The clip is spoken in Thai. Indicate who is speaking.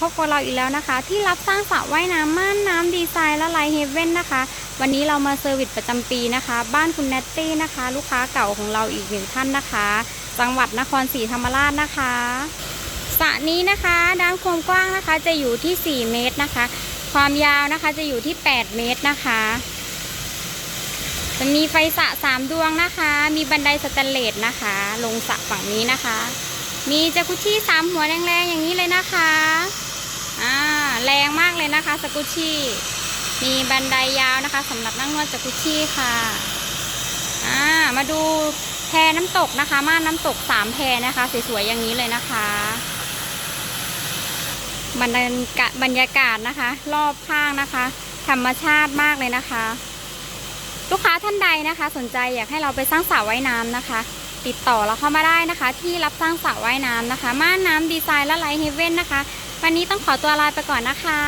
Speaker 1: พบกับเราอีกแล้วนะคะ ที่รับสร้างสระว่ายน้ำม่านน้ำดีไซน์และไลท์เฮเว่นนะคะ วันนี้เรามาเซอร์วิสประจำปีนะคะ บ้านคุณแนตตี้นะคะ ลูกค้าเก่าของเราอีกหนึ่งท่านนะคะ จังหวัดนครศรีธรรมราชนะคะสระนี้นะคะด้านความกว้างนะคะจะอยู่ที่ 4 เมตรนะคะ ความยาวนะคะจะอยู่ที่ 8 เมตรนะคะจะมีไฟสระสามดวงนะคะ มีบันไดสแตนเลสนะคะ ลงสระฝั่งนี้นะคะ มีจากุชี่สามหัวแรงๆอย่างนี้เลยนะคะ อ่าแรงมากเลยนะคะสกุชี่ มีบันไดยาวนะคะสำหรับนั่งนวดจากุชี่ค่ะ อ่ามาดูแพน้ำตกนะคะ ม่านน้ำตกสามแพนะคะสวยๆอย่างนี้เลยนะคะบรรยบรรยากาศนะคะ รอบข้างนะคะ ธรรมชาติมากเลยนะคะ ลูกค้าท่านใดนะคะ สนใจอยากให้เราไปสร้างสระว่ายน้ำนะคะ ติดต่อเราเข้ามาได้นะคะ ที่รับสร้างสระว่ายน้ำนะคะ ม่านน้ำดีไซน์และไลท์เฮเว่นนะคะ วันนี้ต้องขอตัวลาไปก่อนนะคะ